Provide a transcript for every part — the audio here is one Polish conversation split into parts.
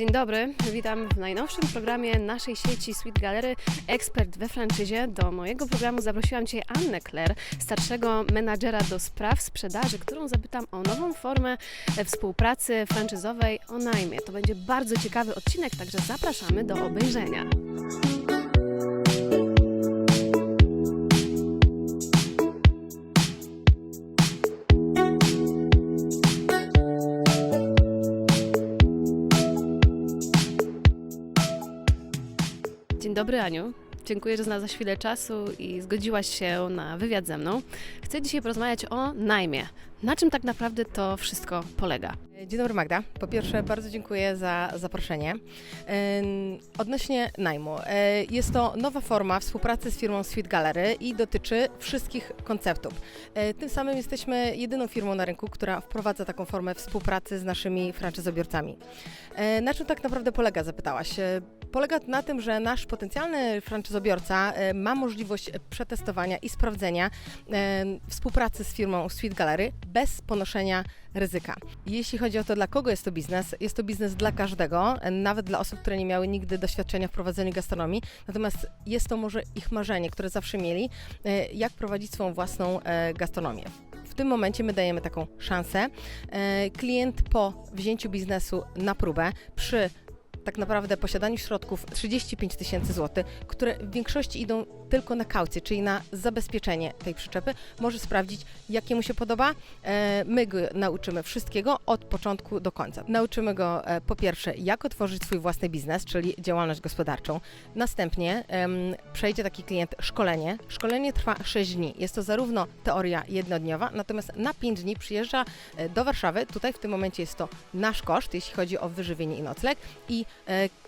Dzień dobry, witam w najnowszym programie naszej sieci Sweet Gallery Ekspert we franczyzie. Do mojego programu zaprosiłam Cię Annę Kler, starszego menadżera do spraw sprzedaży, którą zapytam o nową formę współpracy franczyzowej o najmie. To będzie bardzo ciekawy odcinek, także zapraszamy do obejrzenia. Dzień dobry Aniu. Dziękuję, że znalazłaś chwilę czasu i zgodziłaś się na wywiad ze mną. Chcę dzisiaj porozmawiać o najmie. Na czym tak naprawdę to wszystko polega? Dzień dobry Magda. Po pierwsze bardzo dziękuję za zaproszenie. Odnośnie najmu. E, Jest to nowa forma współpracy z firmą Sweet Gallery i dotyczy wszystkich konceptów. E, Tym samym jesteśmy jedyną firmą na rynku, która wprowadza taką formę współpracy z naszymi franczyzobiorcami. E, Na czym tak naprawdę polega, zapytałaś? Polega na tym, że nasz potencjalny franczyzobiorca ma możliwość przetestowania i sprawdzenia współpracy z firmą Sweet Gallery bez ponoszenia ryzyka. Jeśli chodzi o to, dla kogo jest to biznes, jest to biznes dla każdego, nawet dla osób, które nie miały nigdy doświadczenia w prowadzeniu gastronomii. Natomiast jest to może ich marzenie, które zawsze mieli, e, jak prowadzić swoją własną e, gastronomię. W tym momencie my dajemy taką szansę. E, Klient po wzięciu biznesu na próbę przy tak naprawdę posiadaniu środków 35 tysięcy złotych, które w większości idą tylko na kaucję, czyli na zabezpieczenie tej przyczepy, może sprawdzić, jakie mu się podoba. E, My go nauczymy wszystkiego od początku do końca. Nauczymy go e, po pierwsze, jak otworzyć swój własny biznes, czyli działalność gospodarczą. Następnie przejdzie taki klient szkolenie. Szkolenie trwa 6 dni. Jest to zarówno teoria jednodniowa, natomiast na 5 dni przyjeżdża e, do Warszawy. Tutaj w tym momencie jest to nasz koszt, jeśli chodzi o wyżywienie i nocleg i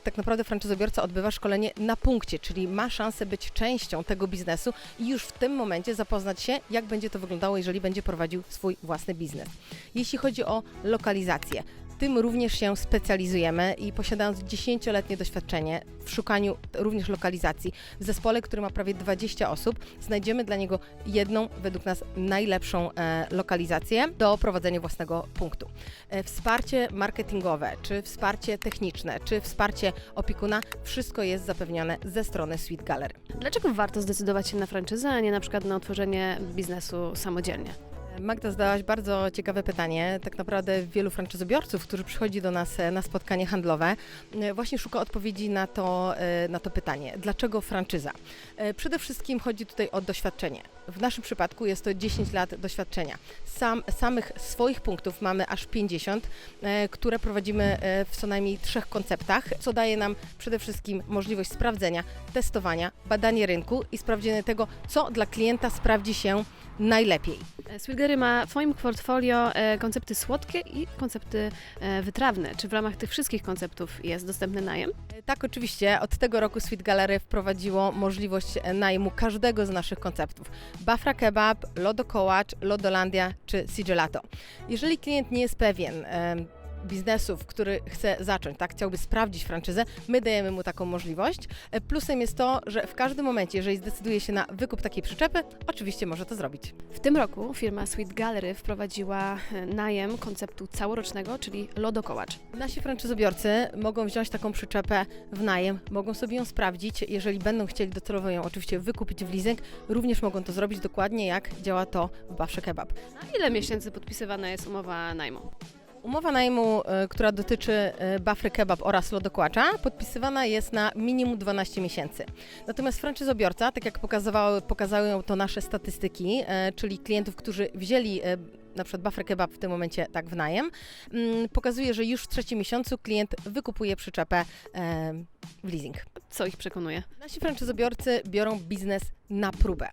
tak naprawdę franczyzobiorca odbywa szkolenie na punkcie, czyli ma szansę być częścią tego biznesu i już w tym momencie zapoznać się, jak będzie to wyglądało, jeżeli będzie prowadził swój własny biznes. Jeśli chodzi o lokalizację, tym również się specjalizujemy i posiadając 10-letnie doświadczenie w szukaniu również lokalizacji, w zespole, który ma prawie 20 osób, znajdziemy dla niego jedną, według nas najlepszą e, lokalizację do prowadzenia własnego punktu. E, wsparcie marketingowe, czy wsparcie techniczne, czy wsparcie opiekuna, wszystko jest zapewnione ze strony Sweet Gallery. Dlaczego warto zdecydować się na franczyzę, a nie na przykład na otworzenie biznesu samodzielnie? Magda, zadałaś bardzo ciekawe pytanie. Tak naprawdę wielu franczyzobiorców, którzy przychodzi do nas e, na spotkanie handlowe, e, właśnie szuka odpowiedzi na to, e, na to pytanie. Dlaczego franczyza? Przede wszystkim chodzi tutaj o doświadczenie. W naszym przypadku jest to 10 lat doświadczenia. Sam, samych swoich punktów mamy aż 50, e, które prowadzimy e, w co najmniej trzech konceptach, co daje nam przede wszystkim możliwość sprawdzenia, testowania, badania rynku i sprawdzenia tego, co dla klienta sprawdzi się najlepiej. E, Sweet Gallery ma w swoim portfolio koncepty słodkie i koncepty wytrawne. Czy w ramach tych wszystkich konceptów jest dostępny najem? Tak, oczywiście. Od tego roku Sweet Gallery wprowadziło możliwość najmu każdego z naszych konceptów. Bafra Kebab, Lodo Kołacz, Lodolandia czy Sigelato. Jeżeli klient nie jest pewien em, biznesu, w który chce zacząć, tak, chciałby sprawdzić franczyzę, my dajemy mu taką możliwość. E, Plusem jest to, że w każdym momencie, jeżeli zdecyduje się na wykup takiej przyczepy, oczywiście może to zrobić. W tym roku firma Sweet Gallery wprowadziła e, najem konceptu całorocznego, czyli lodokołacz. Nasi franczyzobiorcy mogą wziąć taką przyczepę w najem, mogą sobie ją sprawdzić, jeżeli będą chcieli docelowo ją oczywiście wykupić w leasing, również mogą to zrobić dokładnie jak działa to w Bafrze Kebab. Na ile miesięcy podpisywana jest umowa najmu? Umowa najmu, e, która dotyczy e, Bafry Kebab oraz Lodokłacza, podpisywana jest na minimum 12 miesięcy. Natomiast franczyzobiorca, tak jak pokazywały, pokazały to nasze statystyki, e, czyli klientów, którzy wzięli na przykład Bafrę Kebab w tym momencie tak w najem, mm, pokazuje, że już w trzecim miesiącu klient wykupuje przyczepę w leasing. Co ich przekonuje? Nasi franczyzobiorcy biorą biznes na próbę.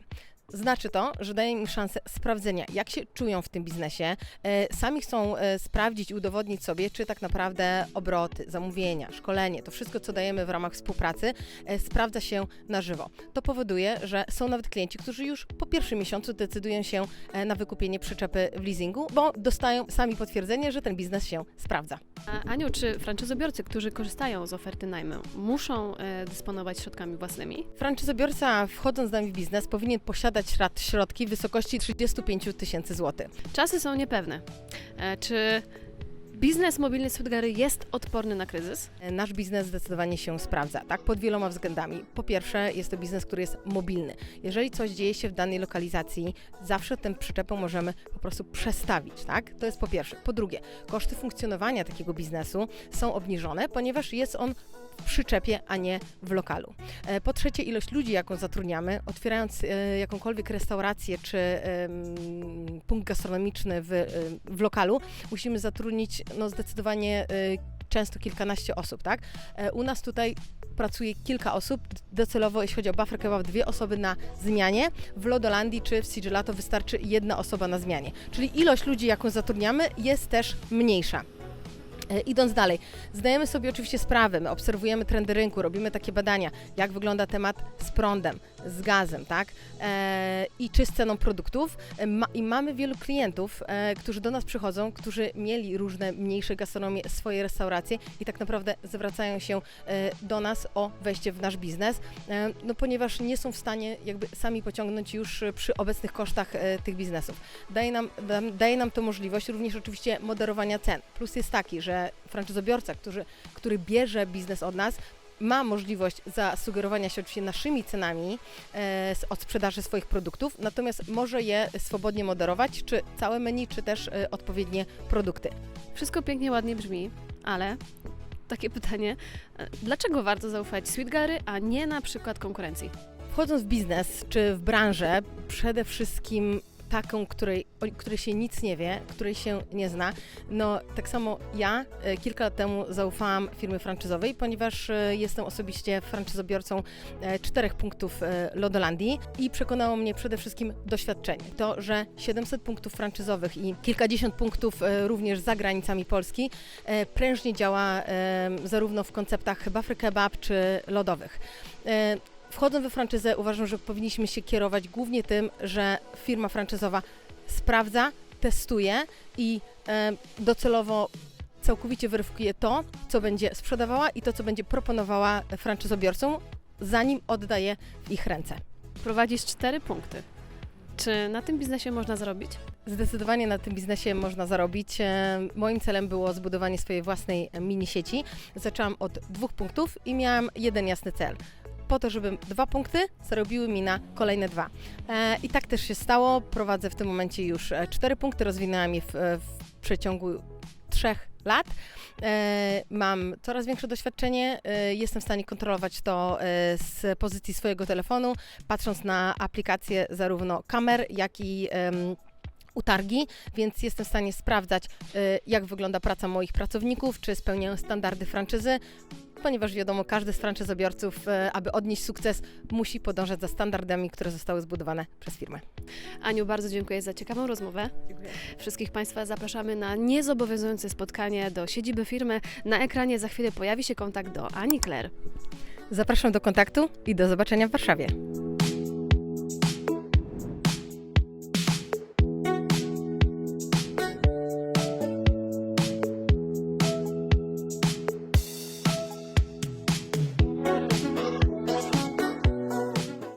Znaczy to, że daje im szansę sprawdzenia, jak się czują w tym biznesie. E, Sami chcą e, sprawdzić i udowodnić sobie, czy tak naprawdę obroty, zamówienia, szkolenie, to wszystko, co dajemy w ramach współpracy, e, sprawdza się na żywo. To powoduje, że są nawet klienci, którzy już po pierwszym miesiącu decydują się na wykupienie przyczepy w leasingu, bo dostają sami potwierdzenie, że ten biznes się sprawdza. A Aniu, czy franczyzobiorcy, którzy korzystają z oferty najmu, muszą e, dysponować środkami własnymi? Franczyzobiorca, wchodząc z nami w biznes, powinien posiadać środ- środki w wysokości 35 tysięcy złotych. Czasy są niepewne. E, Czy biznes mobilny Sweet Gallery jest odporny na kryzys? Nasz biznes zdecydowanie się sprawdza, tak, pod wieloma względami. Po pierwsze, jest to biznes, który jest mobilny. Jeżeli coś dzieje się w danej lokalizacji, zawsze tę przyczepę możemy po prostu przestawić, tak? To jest po pierwsze. Po drugie, koszty funkcjonowania takiego biznesu są obniżone, ponieważ jest on przyczepie, a nie w lokalu. E, Po trzecie, ilość ludzi, jaką zatrudniamy, otwierając e, jakąkolwiek restaurację czy punkt gastronomiczny w, e, w lokalu, musimy zatrudnić no, zdecydowanie często kilkanaście osób, tak? U nas tutaj pracuje kilka osób, docelowo jeśli chodzi o buffer kebab, dwie osoby na zmianie. W Lodolandii czy w Sigillato wystarczy jedna osoba na zmianie. Czyli ilość ludzi, jaką zatrudniamy, jest też mniejsza. E, Idąc dalej, zdajemy sobie oczywiście sprawę, my obserwujemy trendy rynku, robimy takie badania, jak wygląda temat z prądem, z gazem, tak? E, I czy z ceną produktów. E, ma, I mamy wielu klientów, e, którzy do nas przychodzą, którzy mieli różne mniejsze gastronomie, swoje restauracje i tak naprawdę zwracają się e, do nas o wejście w nasz biznes, e, no ponieważ nie są w stanie jakby sami pociągnąć już przy obecnych kosztach e, tych biznesów. Daje nam, da- daje nam to możliwość również oczywiście moderowania cen. Plus jest taki, że franczyzobiorca, który, który bierze biznes od nas, ma możliwość zasugerowania się oczywiście naszymi cenami e, od sprzedaży swoich produktów, natomiast może je swobodnie moderować, czy całe menu, czy też e, odpowiednie produkty. Wszystko pięknie, ładnie brzmi, ale takie pytanie, e, dlaczego warto zaufać Sweet Gallery, a nie na przykład konkurencji? Wchodząc w biznes czy w branżę, przede wszystkim taką, której, o której się nic nie wie, której się nie zna. No, tak samo ja e, kilka lat temu zaufałam firmy franczyzowej, ponieważ e, jestem osobiście franczyzobiorcą e, czterech punktów Lodolandii i przekonało mnie przede wszystkim doświadczenie. To, że 700 punktów franczyzowych i kilkadziesiąt punktów również za granicami Polski prężnie działa zarówno w konceptach buffer kebab czy lodowych. Wchodząc we franczyzę, uważam, że powinniśmy się kierować głównie tym, że firma franczyzowa sprawdza, testuje i e, docelowo całkowicie weryfikuje to, co będzie sprzedawała i to, co będzie proponowała franczyzobiorcom, zanim oddaje w ich ręce. Prowadzisz cztery punkty. Czy na tym biznesie można zarobić? Zdecydowanie na tym biznesie można zarobić. E, Moim celem było zbudowanie swojej własnej mini sieci. Zaczęłam od dwóch punktów i miałam jeden jasny cel. Po to, żeby dwa punkty zarobiły mi na kolejne dwa. E, I tak też się stało. Prowadzę w tym momencie już e, cztery punkty, rozwinęłam je w, w przeciągu trzech lat. E, mam coraz większe doświadczenie, e, jestem w stanie kontrolować to e, z pozycji swojego telefonu, patrząc na aplikacje zarówno kamer, jak i em, utargi, więc jestem w stanie sprawdzać, y, jak wygląda praca moich pracowników, czy spełniają standardy franczyzy, ponieważ wiadomo, każdy z franczyzobiorców, y, aby odnieść sukces, musi podążać za standardami, które zostały zbudowane przez firmę. Aniu, bardzo dziękuję za ciekawą rozmowę. Wszystkich Państwa zapraszamy na niezobowiązujące spotkanie do siedziby firmy. Na ekranie za chwilę pojawi się kontakt do Ani Claire. Zapraszam do kontaktu i do zobaczenia w Warszawie.